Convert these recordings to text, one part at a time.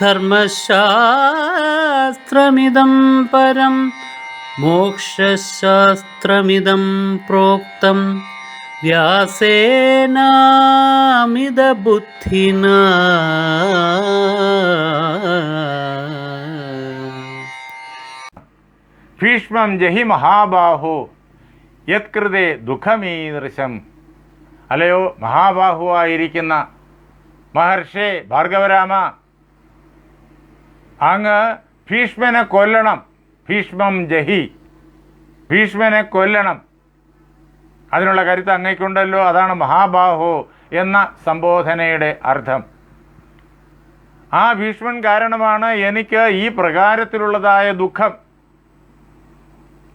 ധർമ്മശാസ്ത്രമിദം പരം മോക്ഷശാസ്ത്രമിദം പ്രോക്തം. വ്യാസേനാമിതബുദ്ധിന. ഭീഷ്മം ജഹി മഹാബാഹു യത്കൃതേ ദുഃഖമീദൃശം അല്ലയോ മഹാബാഹുവായിരിക്കുന്ന മഹർഷേ ഭാർഗവരാമ അങ്ങ് ഭീഷ്മനെ കൊല്ലണം. ഭീഷ്മം ജഹി. ഭീഷ്മനെ കൊല്ലണം. അതിനുള്ള കരുത്ത് അങ്ങയ്ക്കുണ്ടല്ലോ. അതാണ് മഹാബാഹു എന്ന സംബോധനയുടെ അർത്ഥം. ആ ഭീഷ്മൻ കാരണമാണ് എനിക്ക് ഈ പ്രകാരത്തിലുള്ളതായ ദുഃഖം.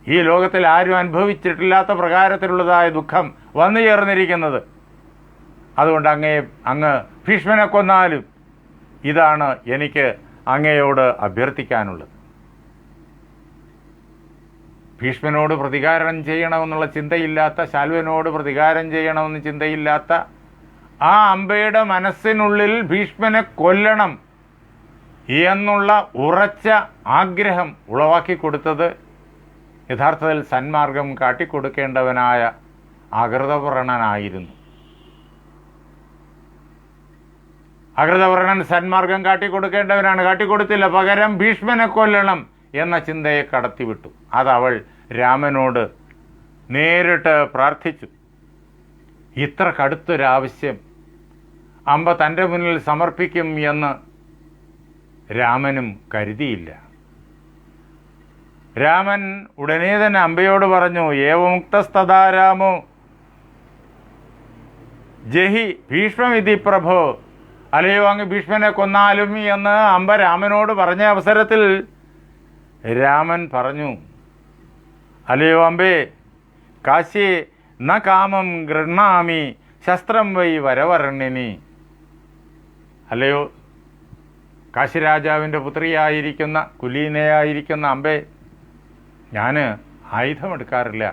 ഈ ലോകത്തിൽ ആരും അനുഭവിച്ചിട്ടില്ലാത്ത പ്രകാരത്തിലുള്ളതായ ദുഃഖം വന്നു ചേർന്നിരിക്കുന്നത്. അതുകൊണ്ട് അങ്ങേ അങ്ങ് ഭീഷ്മനെ കൊന്നാലും ഇതാണ് എനിക്ക് അങ്ങയോട് അഭ്യർത്ഥിക്കാനുള്ളത്. ഭീഷ്മനോട് പ്രതികാരം ചെയ്യണമെന്നുള്ള ചിന്തയില്ലാത്ത ശാൽവനോട് പ്രതികാരം ചെയ്യണമെന്ന് ചിന്തയില്ലാത്ത ആ അമ്പയുടെ മനസ്സിനുള്ളിൽ ഭീഷ്മനെ കൊല്ലണം എന്നുള്ള ഉറച്ച ആഗ്രഹം ഉളവാക്കി കൊടുത്തത് യഥാർത്ഥത്തിൽ സന്മാർഗം കാട്ടിക്കൊടുക്കേണ്ടവനായ അകൃതവ്രണനായിരുന്നു അകൃതവ്രണൻ സന്മാർഗം കാട്ടിക്കൊടുക്കേണ്ടവനാണ്. കാട്ടിക്കൊടുത്തില്ല. പകരം ഭീഷ്മനെ കൊല്ലണം എന്ന ചിന്തയെ കടത്തിവിട്ടു. അതവൾ രാമനോട് നേരിട്ട് പ്രാർത്ഥിച്ചു. ഇത്ര കടുത്തൊരാവശ്യം അമ്പ തന്റെ മുന്നിൽ സമർപ്പിക്കും എന്ന് രാമനും കരുതിയില്ല. രാമൻ ഉടനെ തന്നെ അമ്പയോട് പറഞ്ഞു ഏവമുക്തസ്തഥാ രാമോ? ജഹി ഭീഷ്മവിധി പ്രഭോ? അല്ലയോ അങ്ങ് ഭീഷ്മനെ കൊന്നാലും എന്ന് അമ്പ രാമനോട് പറഞ്ഞ അവസരത്തിൽ രാമൻ പറഞ്ഞു അല്ലയോ അമ്പേ കാശി ന കാമം ഗൃഹാമി ശസ്ത്രം വൈ വരവർണിനി. അല്ലയോ കാശിരാജാവിന്റെ പുത്രിയായിരിക്കുന്ന കുലീനയായിരിക്കുന്ന അമ്പേ ഞാൻ ആയുധമെടുക്കാറില്ല.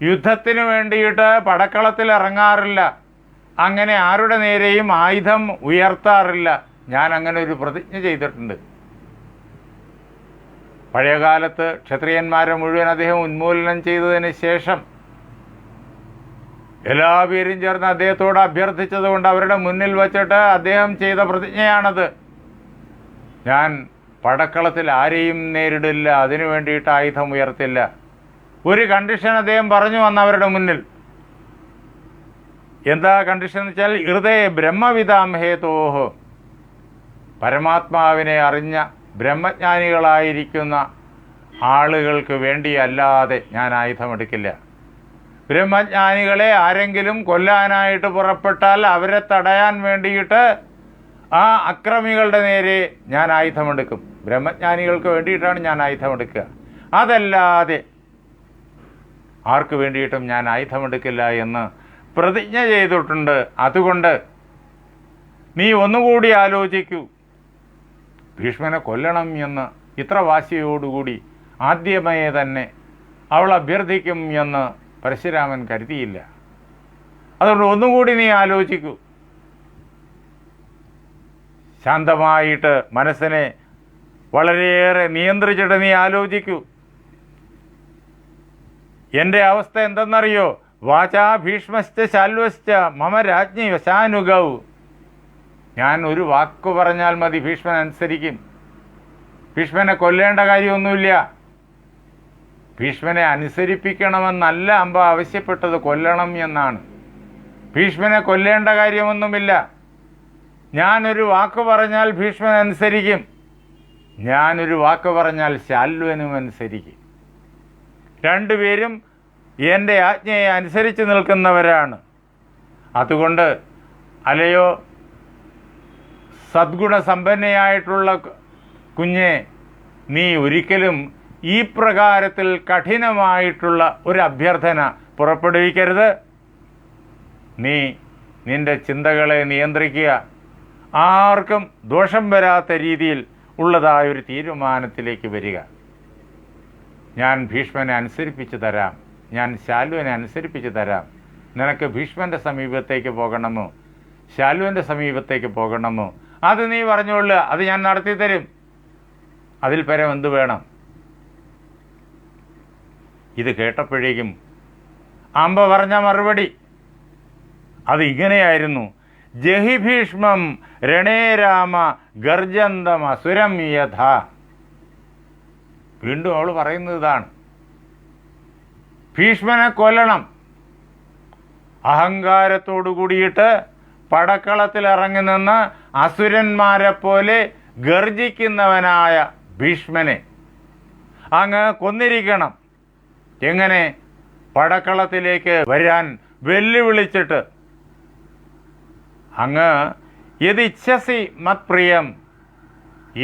യുദ്ധത്തിന് വേണ്ടിയിട്ട് പടക്കളത്തിൽ ഇറങ്ങാറില്ല അങ്ങനെ ആരുടെ നേരെയും ആയുധം ഉയർത്താറില്ല. ഞാൻ അങ്ങനെ ഒരു പ്രതിജ്ഞ ചെയ്തിട്ടുണ്ട്. പഴയകാലത്ത് ക്ഷത്രിയന്മാരെ മുഴുവൻ അദ്ദേഹം ഉന്മൂലനം ചെയ്തതിന് ശേഷം എല്ലാ പേരും ചേർന്ന് അദ്ദേഹത്തോട് അഭ്യർത്ഥിച്ചതുകൊണ്ട് അവരുടെ മുന്നിൽ വച്ചിട്ട് അദ്ദേഹം ചെയ്ത പ്രതിജ്ഞയാണത്. ഞാൻ പടക്കളത്തിൽ ആരെയും നേരിടില്ല അതിനു വേണ്ടിയിട്ട് ആയുധം ഉയർത്തില്ല. ഒരു കണ്ടീഷൻ അദ്ദേഹം പറഞ്ഞു വന്ന അവരുടെ മുന്നിൽ. എന്താ കണ്ടീഷൻ എന്ന് വെച്ചാൽ ഹൃദയ ബ്രഹ്മവിതാം ഹേതോഹ് പരമാത്മാവിനെ അറിഞ്ഞ ബ്രഹ്മജ്ഞാനികളായിരിക്കുന്ന ആളുകൾക്ക് വേണ്ടിയല്ലാതെ ഞാൻ ആയുധമെടുക്കില്ല. ബ്രഹ്മജ്ഞാനികളെ ആരെങ്കിലും കൊല്ലാനായിട്ട് പുറപ്പെട്ടാൽ അവരെ തടയാൻ വേണ്ടിയിട്ട് ആ അക്രമികളുടെ നേരെ ഞാൻ ആയുധമെടുക്കും. ബ്രഹ്മജ്ഞാനികൾക്ക് വേണ്ടിയിട്ടാണ് ഞാൻ ആയുധമെടുക്കുക. അതല്ലാതെ ആർക്ക് വേണ്ടിയിട്ടും ഞാൻ ആയുധമെടുക്കില്ല എന്ന് പ്രതിജ്ഞ ചെയ്തിട്ടുണ്ട്. അതുകൊണ്ട് നീ ഒന്നുകൂടി ആലോചിക്കൂ. ഭീഷ്മനെ കൊല്ലണം എന്ന് ഇത്ര വാശിയോടുകൂടി ആദ്യമേ തന്നെ അവൾ അഭ്യർത്ഥിക്കും എന്ന് പരശുരാമൻ കരുതിയില്ല. അതുകൊണ്ട് ഒന്നുകൂടി നീ ആലോചിക്കൂ. ശാന്തമായിട്ട് മനസ്സിനെ വളരെയേറെ നിയന്ത്രിച്ചിട്ട് നീ ആലോചിക്കൂ. എന്റെ അവസ്ഥ എന്തെന്നറിയോ? വാചാ ഭീഷ്മസ്ഥ ശാൽവസ്ഥ മമ രാജ്ഞി വശാനുഗൗ ഞാൻ ഒരു വാക്ക് പറഞ്ഞാൽ മതി ഭീഷ്മൻ അനുസരിക്കും. ഭീഷ്മനെ കൊല്ലേണ്ട കാര്യമൊന്നുമില്ല. ഭീഷ്മനെ അനുസരിപ്പിക്കണമെന്നല്ല അമ്പ ആവശ്യപ്പെട്ടത് കൊല്ലണം എന്നാണ്. ഭീഷ്മനെ കൊല്ലേണ്ട കാര്യമൊന്നുമില്ല. ഞാനൊരു വാക്ക് പറഞ്ഞാൽ ഭീഷ്മൻ അനുസരിക്കും. ഞാനൊരു വാക്ക് പറഞ്ഞാൽ ശാൽവനും അനുസരിക്കും. രണ്ടുപേരും എന്റെ ആജ്ഞയെ അനുസരിച്ച് നിൽക്കുന്നവരാണ്. അതുകൊണ്ട് അലയോ സദ്ഗുണസമ്പന്നയായിട്ടുള്ള കുഞ്ഞെ നീ ഒരിക്കലും ഈ പ്രകാരത്തിൽ കഠിനമായിട്ടുള്ള ഒരു അഭ്യർത്ഥന പുറപ്പെടുവിക്കരുത്. നീ നിന്റെ ചിന്തകളെ നിയന്ത്രിക്കുക. ആർക്കും ദോഷം വരാത്ത രീതിയിൽ ഉള്ളതായ ഒരു തീരുമാനത്തിലേക്ക് വരിക. ഞാൻ ഭീഷ്മനെ അനുസരിപ്പിച്ച് തരാം. ഞാൻ ശാലുവിനെ അനുസരിപ്പിച്ച് തരാം. നിനക്ക് ഭീഷ്മന്റെ സമീപത്തേക്ക് പോകണമോ? ശാലുവിന്റെ സമീപത്തേക്ക് പോകണമോ? അത് നീ പറഞ്ഞോളൂ അത് ഞാൻ നടത്തി തരും. അതിൽ പരം എന്ത് വേണം? ഇത് കേട്ടപ്പോഴേക്കും അമ്പ പറഞ്ഞ മറുപടി. അത് ഇങ്ങനെയായിരുന്നു. ജഹിഭീഷ്മം രണേരാമ ഗർജന്തം അസുരം യഥ വീണ്ടും അവൾ പറയുന്നത് ഇതാണ്. ഭീഷ്മനെ കൊല്ലണം. അഹങ്കാരത്തോടു കൂടിയിട്ട് പടക്കളത്തിൽ ഇറങ്ങി നിന്ന് അസുരന്മാരെ പോലെ ഗർജിക്കുന്നവനായ ഭീഷ്മനെ അങ്ങ് കൊന്നിരിക്കണം. എങ്ങനെ? പടക്കളത്തിലേക്ക് വരാൻ വെല്ലുവിളിച്ചിട്ട്. അങ്ങ് യതിച്ഛസി മത്പ്രിയം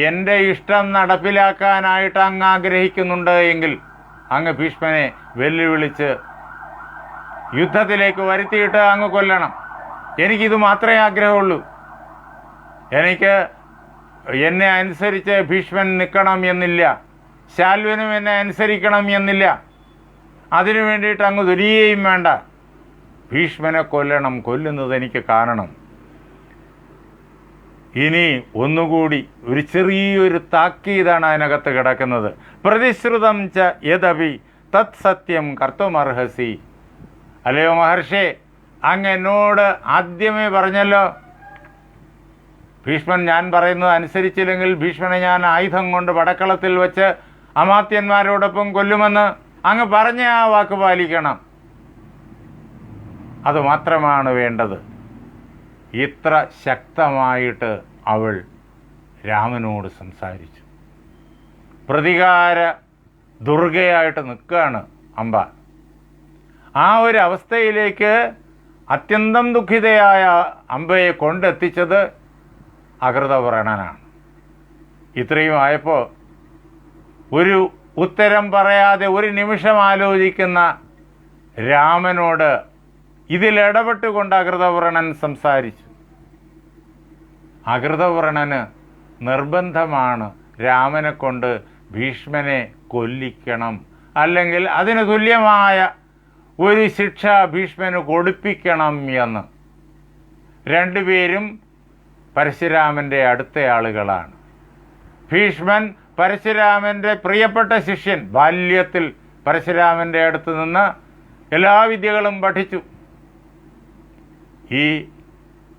എന്റെ ഇഷ്ടം നടപ്പിലാക്കാനായിട്ട് അങ്ങ് ആഗ്രഹിക്കുന്നുണ്ട് എങ്കിൽ അങ്ങ് ഭീഷ്മനെ വെല്ലുവിളിച്ച് യുദ്ധത്തിലേക്ക് വരുത്തിയിട്ട് അങ്ങ് കൊല്ലണം. എനിക്കിത് മാത്രമേ ആഗ്രഹമുള്ളൂ. എനിക്ക് എന്നെ അനുസരിച്ച് ഭീഷ്മൻ നിൽക്കണം എന്നില്ല. ശാൽവനും എന്നെ അനുസരിക്കണം എന്നില്ല. അതിനു വേണ്ടിയിട്ട് അങ്ങ് ദുരിയേയും വേണ്ട. ഭീഷ്മനെ കൊല്ലണം കൊല്ലുന്നത് എനിക്ക് കാണണം ഇനി ഒന്നുകൂടി ഒരു ചെറിയൊരു താക്കീതാണ് അതിനകത്ത് കിടക്കുന്നത്. പ്രതിശ്രുതം ച യദവി തത് സത്യം കർത്തുമർഹസി. അല്ലയോ മഹർഷി അങ്ങ് എന്നോട് ആദ്യമേ പറഞ്ഞല്ലോ. ഭീഷ്മൻ ഞാൻ പറയുന്നത് അനുസരിച്ചില്ലെങ്കിൽ ഭീഷ്മനെ ഞാൻ ആയുധം കൊണ്ട് വടക്കളത്തിൽ വെച്ച് അമാത്യന്മാരോടൊപ്പം കൊല്ലുമെന്ന് അങ്ങ് പറഞ്ഞ ആ വാക്ക് പാലിക്കണം. അതുമാത്രമാണ് വേണ്ടത്. ഇത്ര ശക്തമായിട്ട് അവൾ രാമനോട് സംസാരിച്ചു. പ്രതികാര ദുർഗയായിട്ട് നിൽക്കുകയാണ് അമ്പ ആ ഒരു അവസ്ഥയിലേക്ക് അത്യന്തം ദുഃഖിതയായ അമ്പയെ കൊണ്ടെത്തിച്ചത് അകൃതവ്രണനാണ്. ഇത്രയും ആയപ്പോൾ ഒരു ഉത്തരം പറയാതെ ഒരു നിമിഷം ആലോചിക്കുന്ന രാമനോട് ഇതിൽ ഇടപെട്ടുകൊണ്ട് അകൃതവ്രണൻ സംസാരിച്ചു. അകൃതവ്രണന് നിർബന്ധമാണ് രാമനെ കൊണ്ട് ഭീഷ്മനെ കൊല്ലിക്കണം. അല്ലെങ്കിൽ അതിന് തുല്യമായ ഒരു ശിക്ഷ ഭീഷ്മന് കൊടുപ്പിക്കണം എന്ന്. രണ്ടുപേരും പരശുരാമന്റെ അടുത്ത ആളുകളാണ് ഭീഷ്മൻ പരശുരാമന്റെ പ്രിയപ്പെട്ട ശിഷ്യൻ ബാല്യത്തിൽ പരശുരാമന്റെ അടുത്ത് നിന്ന് എല്ലാ വിദ്യകളും പഠിച്ചു. ഈ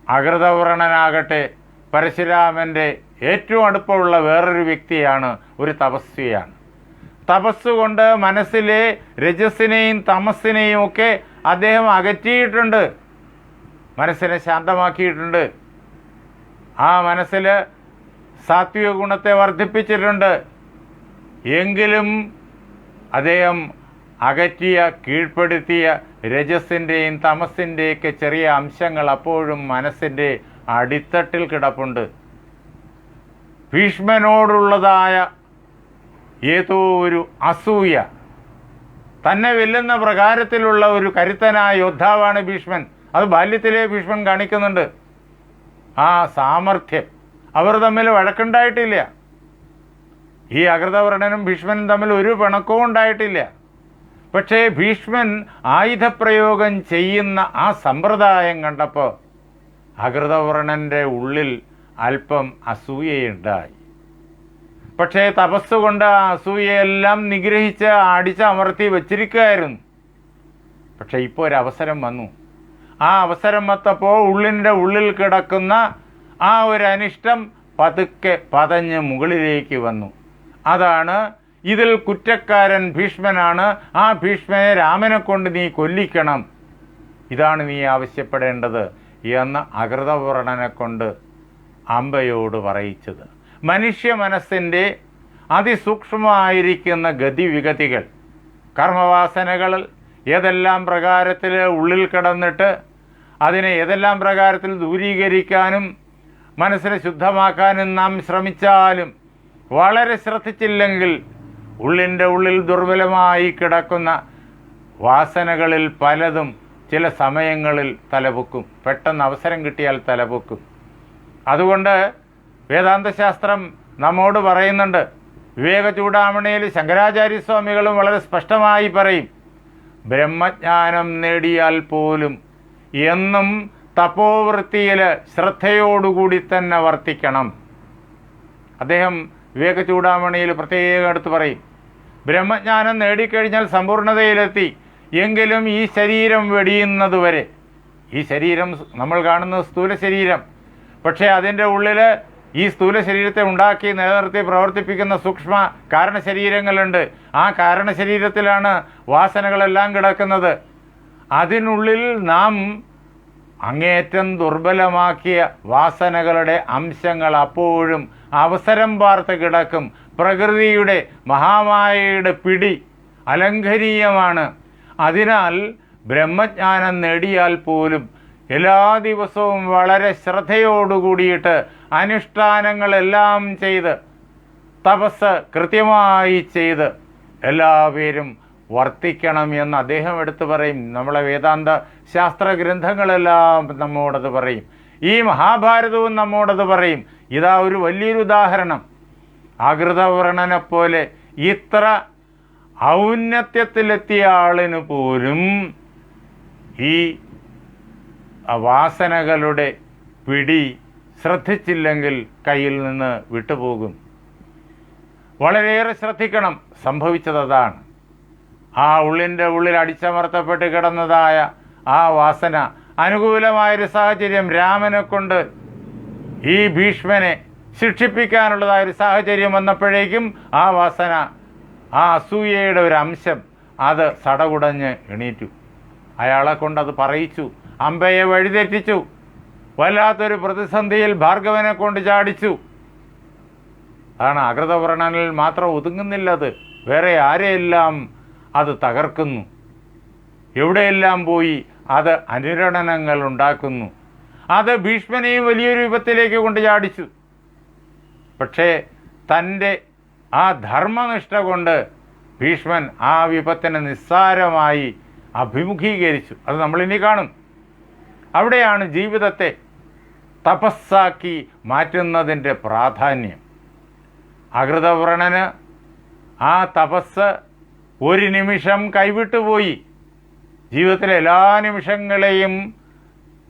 അകൃതവർണനാകട്ടെ പരശുരാമന്റെ ഏറ്റവും അടുപ്പമുള്ള വേറൊരു വ്യക്തിയാണ് ഒരു തപസ്വിയാണ്. തപസ്സുകൊണ്ട് മനസ്സിലെ രജസ്സിനെയും തമസ്സിനെയും ഒക്കെ അദ്ദേഹം അകറ്റിയിട്ടുണ്ട്. മനസ്സിനെ ശാന്തമാക്കിയിട്ടുണ്ട്. ആ മനസ്സിൽ സാത്വിക ഗുണത്തെ വർദ്ധിപ്പിച്ചിട്ടുണ്ട്. എങ്കിലും അദ്ദേഹം അകറ്റിയ കീഴ്പ്പെടുത്തിയ രജസിന്റെയും തമസിന്റെയൊക്കെ ചെറിയ അംശങ്ങൾ അപ്പോഴും മനസ്സിന്റെ അടിത്തട്ടിൽ കിടപ്പുണ്ട്. ഭീഷ്മനോടുള്ളതായ ഏതോ ഒരു അസൂയ. തന്നെ വെല്ലുന്ന പ്രകാരത്തിലുള്ള ഒരു കരുത്തനായ യോദ്ധാവാണ് ഭീഷ്മൻ. അത് ബാല്യത്തിലെ ഭീഷ്മൻ കാണിക്കുന്നുണ്ട്. ആ സാമർഥ്യം. അവർ തമ്മിൽ വഴക്കുണ്ടായിട്ടില്ല. ഈ അകൃതവർണനും ഭീഷ്മനും തമ്മിൽ ഒരു പിണക്കവും ഉണ്ടായിട്ടില്ല. പക്ഷേ ഭീഷ്മൻ ആയുധപ്രയോഗം ചെയ്യുന്ന ആ സമ്പ്രദായം കണ്ടപ്പോൾ അകൃതവർണന്റെ ഉള്ളിൽ അല്പം അസൂയയുണ്ടായി. പക്ഷേ തപസ്സുകൊണ്ട് ആ അസൂയയെല്ലാം നിഗ്രഹിച്ച് അടിച്ചമർത്തി വച്ചിരിക്കുകയായിരുന്നു. പക്ഷെ ഇപ്പോൾ ഒരു അവസരം വന്നു. ആ അവസരം വത്തപ്പോൾ ഉള്ളിന്റെ ഉള്ളിൽ കിടക്കുന്ന ആ ഒരു അനിഷ്ടം പതുക്കെ പതഞ്ഞ് മുകളിലേക്ക് വന്നു. അതാണ് ഇതിൽ കുറ്റക്കാരൻ ഭീഷ്മനാണ്. ആ ഭീഷ്മനെ രാമനെ കൊണ്ട് നീ കൊല്ലിക്കണം. ഇതാണ് നീ ആവശ്യപ്പെടേണ്ടത് എന്ന് അകൃതവർണനെ കൊണ്ട് അമ്പയോട് പറയിച്ചത്. മനുഷ്യ മനസ്സിന്റെ അതിസൂക്ഷ്മമായിരിക്കുന്ന ഗതിവിഗതികൾ കർമ്മവാസനകൾ ഏതെല്ലാം പ്രകാരത്തിൽ ഉള്ളിൽ കിടന്നിട്ട് അതിനെ ഏതെല്ലാം പ്രകാരത്തിൽ ദൂരീകരിക്കാനും മനസ്സിനെ ശുദ്ധമാക്കാനും നാം ശ്രമിച്ചാലും വളരെ ശ്രദ്ധിച്ചില്ലെങ്കിൽ ഉള്ളിന്റെ ഉള്ളിൽ ദുർബലമായി കിടക്കുന്ന വാസനകളിൽ പലതും ചില സമയങ്ങളിൽ തലപൊക്കും. പെട്ടെന്ന് അവസരം കിട്ടിയാൽ തലപൊക്കും. അതുകൊണ്ട് വേദാന്തശാസ്ത്രം നമ്മോട് പറയുന്നുണ്ട്. വിവേക ചൂടാമണിയിൽ ശങ്കരാചാര്യസ്വാമികളും വളരെ സ്പഷ്ടമായി പറയും ബ്രഹ്മജ്ഞാനം നേടിയാൽ പോലും എന്നും തപോവൃത്തിയിൽ ശ്രദ്ധയോടുകൂടി തന്നെ വർത്തിക്കണം. അദ്ദേഹം വിവേക ചൂടാമണിയിൽ പ്രത്യേകം എടുത്ത് പറയും. ബ്രഹ്മജ്ഞാനം നേടിക്കഴിഞ്ഞാൽ സമ്പൂർണതയിലെത്തി. എങ്കിലും ഈ ശരീരം വെടിയുന്നതുവരെ ഈ ശരീരം നമ്മൾ കാണുന്ന സ്ഥൂല ശരീരം. പക്ഷേ അതിന്റെ ഉള്ളിൽ ഈ സ്ഥൂല ശരീരത്തെ ഉണ്ടാക്കി നിലനിർത്തി പ്രവർത്തിപ്പിക്കുന്ന സൂക്ഷ്മ കാരണശരീരങ്ങളുണ്ട് ആ കാരണശരീരത്തിലാണ് വാസനകളെല്ലാം കിടക്കുന്നത്. അതിനുള്ളിൽ നാം അങ്ങേയറ്റം ദുർബലമാക്കിയ വാസനകളുടെ അംശങ്ങൾ അപ്പോഴും അവസരം പാർത്ത് കിടക്കും. പ്രകൃതിയുടെ മഹാമായയുടെ പിടി അലങ്കരീയമാണ്. അതിനാൽ ബ്രഹ്മജ്ഞാനം നേടിയാൽ പോലും എല്ലാ ദിവസവും വളരെ ശ്രദ്ധയോടുകൂടിയിട്ട് അനുഷ്ഠാനങ്ങളെല്ലാം ചെയ്ത് തപസ് കൃത്യമായി ചെയ്ത് എല്ലാവരും വർത്തിക്കണം എന്ന് അദ്ദേഹം എടുത്തു പറയും. നമ്മളെ വേദാന്ത ശാസ്ത്ര ഗ്രന്ഥങ്ങളെല്ലാം നമ്മോടത് പറയും. ഈ മഹാഭാരതവും നമ്മോടത് പറയും. ഇതാ ഒരു വലിയൊരു ഉദാഹരണം. ആകൃതവർണനെ പോലെ ഇത്ര ഔന്നത്യത്തിലെത്തിയ ആളിന് പോലും ഈ വാസനകളുടെ പിടി ശ്രദ്ധിച്ചില്ലെങ്കിൽ കയ്യിൽ നിന്ന് വിട്ടുപോകും. വളരെയേറെ ശ്രദ്ധിക്കണം. സംഭവിച്ചത് അതാണ് ആ ഉള്ളിന്റെ ഉള്ളിൽ അടിച്ചമർത്തപ്പെട്ട് കിടന്നതായ ആ വാസന അനുകൂലമായൊരു സാഹചര്യം രാമനെ കൊണ്ട് ഈ ഭീഷ്മനെ ശിക്ഷിപ്പിക്കാനുള്ളതായ ഒരു സാഹചര്യം വന്നപ്പോഴേക്കും ആ വാസന ആ അസൂയയുടെ ഒരു അംശം അത് സടകുടഞ്ഞ് എണീറ്റു. അയാളെ കൊണ്ടത് പറയിച്ചു അമ്പയെ വഴിതെറ്റിച്ചു വല്ലാത്തൊരു പ്രതിസന്ധിയിൽ ഭാർഗവനെ കൊണ്ട് ചാടിച്ചു. അതാണ് അകൃതവർണനിൽ മാത്രം ഒതുങ്ങുന്നില്ലത് വേറെ ആരെയെല്ലാം അത് തകർക്കുന്നു. എവിടെയെല്ലാം പോയി അത് അനുരണനങ്ങൾ ഉണ്ടാക്കുന്നു. അത് ഭീഷ്മനെയും വലിയൊരു വിപത്തിലേക്ക് കൊണ്ട് ചാടിച്ചു. പക്ഷേ തന്റെ ആ ധർമ്മനിഷ്ഠ കൊണ്ട് ഭീഷ്മൻ ആ വിപത്തിനെ നിസ്സാരമായി അഭിമുഖീകരിച്ചു. അത് നമ്മളിനി കാണും. അവിടെയാണ് ജീവിതത്തെ തപസ്സാക്കി മാറ്റുന്നതിന്റെ പ്രാധാന്യം. അകൃതവ്രണന് ആ തപസ് ഒരു നിമിഷം കൈവിട്ടുപോയി ജീവിതത്തിലെ എല്ലാ നിമിഷങ്ങളെയും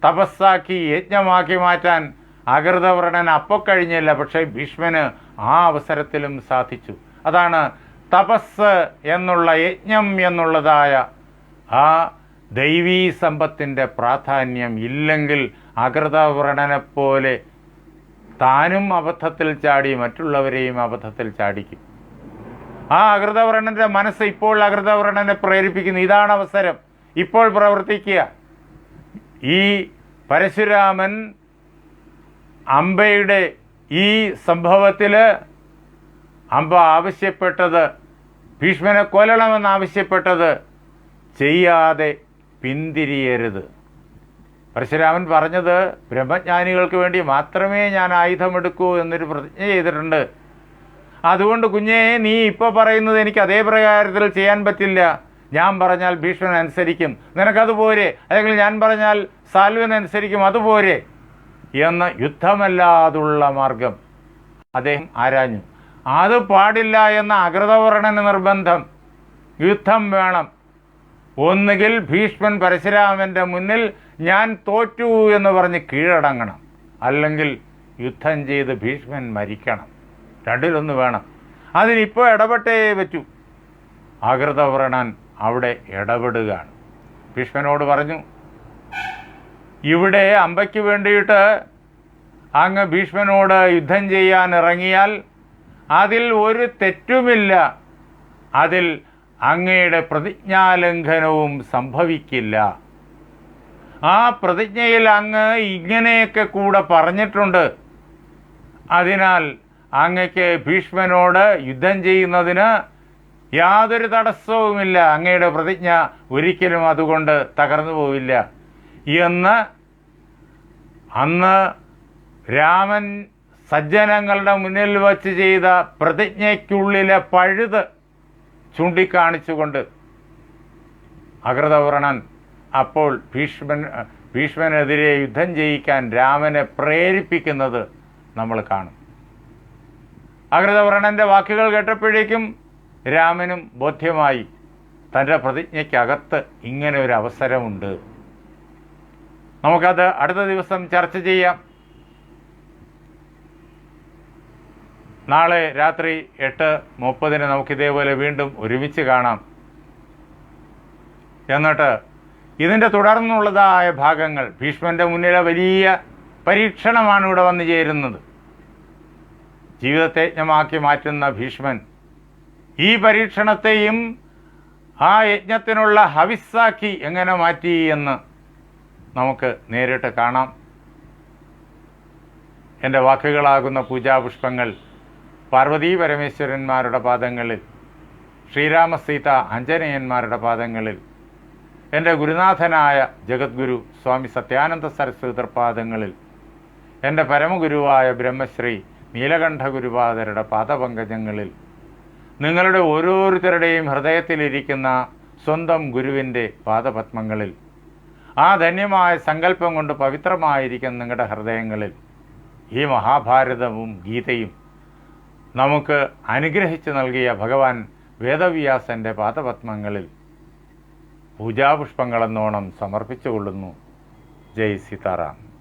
തപസ്സാക്കി യജ്ഞമാക്കി മാറ്റാൻ അകൃതവർണൻ അപ്പോൾ കഴിഞ്ഞില്ല. പക്ഷേ ഭീഷ്മന് ആ അവസരത്തിലും സാധിച്ചു. അതാണ് തപസ് എന്നുള്ള യജ്ഞം എന്നുള്ളതായ ആ ദൈവീ സമ്പത്തിന്റെ പ്രാധാന്യം. ഇല്ലെങ്കിൽ അകൃതവ്രണനെ പോലെ താനും അബദ്ധത്തിൽ ചാടി മറ്റുള്ളവരെയും അബദ്ധത്തിൽ ചാടിക്കും. ആ അകൃതവർണന്റെ മനസ്സ് ഇപ്പോൾ അകൃതവർണനെ പ്രേരിപ്പിക്കുന്നു. ഇതാണ് അവസരം. ഇപ്പോൾ പ്രവർത്തിക്കുക. ഈ പരശുരാമൻ അമ്പയുടെ ഈ സംഭവത്തിൽ അമ്പ ആവശ്യപ്പെട്ടത് ഭീഷ്മനെ കൊല്ലണമെന്ന് ആവശ്യപ്പെട്ടത് ചെയ്യാതെ പിന്തിരിയരുത്. പരശുരാമൻ പറഞ്ഞത് ബ്രഹ്മജ്ഞാനികൾക്ക് വേണ്ടി മാത്രമേ ഞാൻ ആയുധമെടുക്കൂ എന്നൊരു പ്രതിജ്ഞ ചെയ്തിട്ടുണ്ട്. അതുകൊണ്ട് കുഞ്ഞേ നീ ഇപ്പോൾ പറയുന്നത് എനിക്ക് അതേ പ്രകാരത്തിൽ ചെയ്യാൻ പറ്റില്ല. ഞാൻ പറഞ്ഞാൽ ഭീഷ്മൻ അനുസരിക്കും. നിനക്കത് പോരെ. അല്ലെങ്കിൽ ഞാൻ പറഞ്ഞാൽ സാൽവൻ അനുസരിക്കും. അതുപോരെ എന്ന യുദ്ധമല്ലാതുള്ള മാർഗം. അദ്ദേഹം ആരാഞ്ഞു. അത് പാടില്ല എന്ന അകൃതവർണന നിർബന്ധം. യുദ്ധം വേണം. ഒന്നുകിൽ ഭീഷ്മൻ പരശുരാമന്റെ മുന്നിൽ ഞാൻ തോറ്റു എന്ന് പറഞ്ഞ് കീഴടങ്ങണം. അല്ലെങ്കിൽ യുദ്ധം ചെയ്ത് ഭീഷ്മൻ മരിക്കണം. രണ്ടിലൊന്ന് വേണം. അതിനിപ്പോൾ ഇടപെട്ടേ പറ്റൂ. ആകൃതവ്രണൻ അവിടെ ഇടപെടുകയാണ്. ഭീഷ്മനോട് പറഞ്ഞു ഇവിടെ അമ്പയ്ക്ക് വേണ്ടിയിട്ട് അങ്ങ് ഭീഷ്മനോട് യുദ്ധം ചെയ്യാൻ ഇറങ്ങിയാൽ അതിൽ ഒരു തെറ്റുമില്ല. അതിൽ അങ്ങയുടെ പ്രതിജ്ഞാലംഘനവും സംഭവിക്കില്ല. ആ പ്രതിജ്ഞയിൽ അങ്ങ് ഇങ്ങനെയൊക്കെ കൂടെ പറഞ്ഞിട്ടുണ്ട്. അതിനാൽ അങ്ങയ്ക്ക് ഭീഷ്മനോട് യുദ്ധം ചെയ്യുന്നതിന് യാതൊരു തടസ്സവുമില്ല. അങ്ങയുടെ പ്രതിജ്ഞ ഒരിക്കലും അതുകൊണ്ട് തകർന്നു പോവില്ല. എന്ന് അന്ന് രാമൻ സജ്ജനങ്ങളുടെ മുന്നിൽ വച്ച് ചെയ്ത പ്രതിജ്ഞയ്ക്കുള്ളിലെ പഴുത് ചൂണ്ടിക്കാണിച്ചുകൊണ്ട് അകൃതവർണൻ അപ്പോൾ ഭീഷ്മൻ ഭീഷ്മനെതിരെ യുദ്ധം ചെയ്യിക്കാൻ രാമനെ പ്രേരിപ്പിക്കുന്നത് നമ്മൾ കാണും. അകൃതവ്രണന്റെ വാക്കുകൾ കേട്ടപ്പോഴേക്കും രാമനും ബോധ്യമായി തന്റെ പ്രതിജ്ഞയ്ക്കകത്ത് ഇങ്ങനെ ഒരു അവസരമുണ്ട്. നമുക്കത് അടുത്ത ദിവസം ചർച്ച ചെയ്യാം. നാളെ രാത്രി എട്ട് മുപ്പതിന് നമുക്കിതേപോലെ വീണ്ടും ഒരുമിച്ച് കാണാം. എന്നിട്ട് ഇതിന്റെ തുടർന്നുള്ളതായ ഭാഗങ്ങൾ ഭീഷ്മന്റെ മുന്നിലെ വലിയ പരീക്ഷണമാണ് ഇവിടെ വന്നു ചേരുന്നത്. ജീവിതത്തെ മാറ്റുന്ന ഭീഷ്മൻ. ഈ പരീക്ഷണത്തെയും ആ യജ്ഞത്തിനുള്ള ഹവിസ്സാക്കി എങ്ങനെ മാറ്റി എന്ന് നമുക്ക് നേരിട്ട് കാണാം. എന്റെ വാക്കുകളാകുന്ന പൂജാപുഷ്പങ്ങൾ പാർവതീ പരമേശ്വരന്മാരുടെ പാദങ്ങളിൽ ശ്രീരാമസീത അഞ്ജനയന്മാരുടെ പാദങ്ങളിൽ എന്റെ ഗുരുനാഥനായ ജഗദ്ഗുരു സ്വാമി സത്യാനന്ദ സരസ്വതി പാദങ്ങളിൽ എന്റെ പരമഗുരുവായ ബ്രഹ്മശ്രീ നീലകണ്ഠ ഗുരുപാദരുടെ പാദപങ്കജങ്ങളിൽ നിങ്ങളുടെ ഓരോരുത്തരുടെയും ഹൃദയത്തിലിരിക്കുന്ന സ്വന്തം ഗുരുവിന്റെ പാദപത്മങ്ങളിൽ ആ ധന്യമായ സങ്കല്പം കൊണ്ട് പവിത്രമായിരിക്കുന്ന നിങ്ങളുടെ ഹൃദയങ്ങളിൽ ഈ മഹാഭാരതവും ഗീതയും നമുക്ക് അനുഗ്രഹിച്ചു നൽകിയ ഭഗവാൻ വേദവ്യാസന്റെ പാദപത്മങ്ങളിൽ പൂജാപുഷ്പങ്ങളെന്നോണം സമർപ്പിച്ചുകൊള്ളുന്നു. ജയ് സീതാറാം.